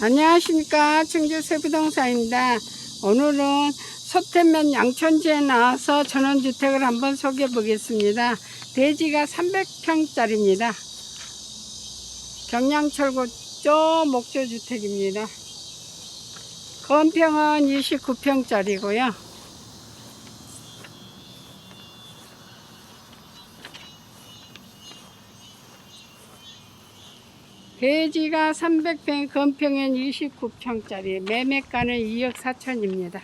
안녕하십니까 충주 세부동산입니다. 오늘은 서태면 양천지에 나와서 전원주택을 한번 소개해 보겠습니다. 대지가 300평짜리입니다. 경량철고 쪽 목조주택입니다. 건평은 29평짜리고요. 대지가 300평, 건평엔 29평짜리, 매매가는 2억 4천입니다.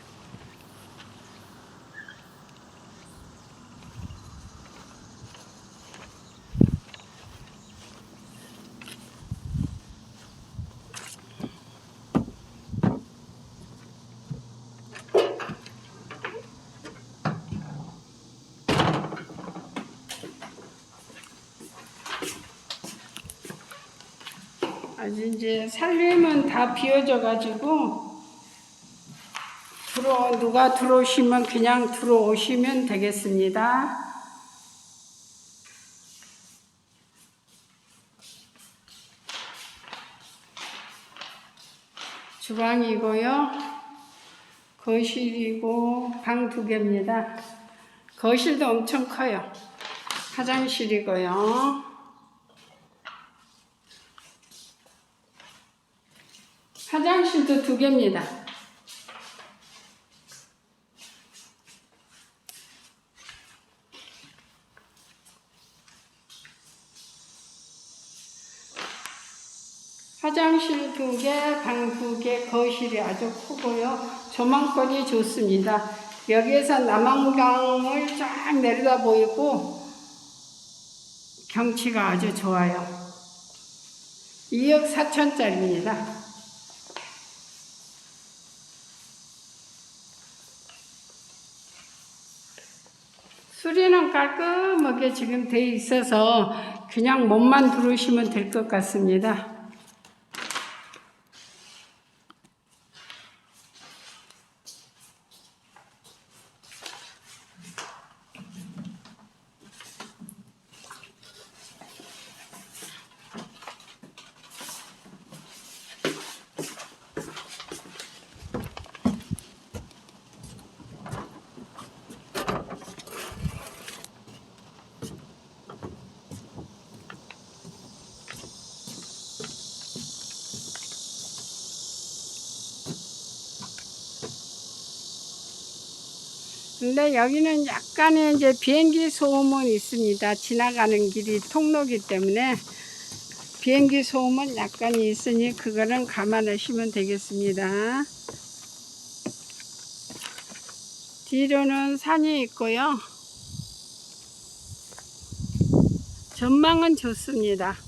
아주 이제 살림은 다 비어져-가지고 들어 누가 들어오시면 그냥 들어오시면 되겠습니다. 주방이고요. 거실이고 방 두 개입니다. 거실도 엄청 커요. 화장실이고요. 화장실도 두 개입니다. 화장실 두 개, 방 두 개, 거실이 아주 크고요. 조망거리 좋습니다. 여기에서 남한강을 쫙 내려다 보이고 경치가 아주 좋아요. 2억 4천짜리입니다. 수리는 깔끔하게 지금 돼 있어서 그냥 몸만 들어오시면 될 것 같습니다. 근데 여기는 약간의 이제 비행기 소음은 있습니다. 지나가는 길이 통로기 때문에 비행기 소음은 약간 있으니 그거는 감안하시면 되겠습니다. 뒤로는 산이 있고요. 전망은 좋습니다.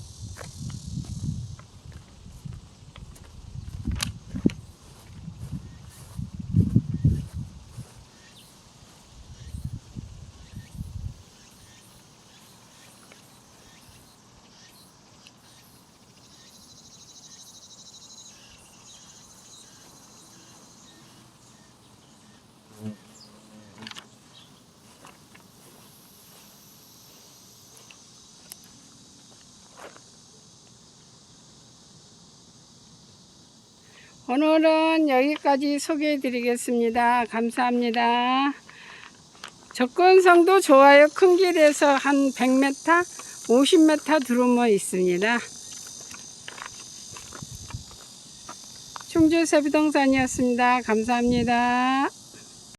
오늘은 여기까지 소개해 드리겠습니다. 감사합니다. 접근성도 좋아요. 큰 길에서 한 100m, 50m 들어오면 있습니다. 충주 세부동산이었습니다. 감사합니다.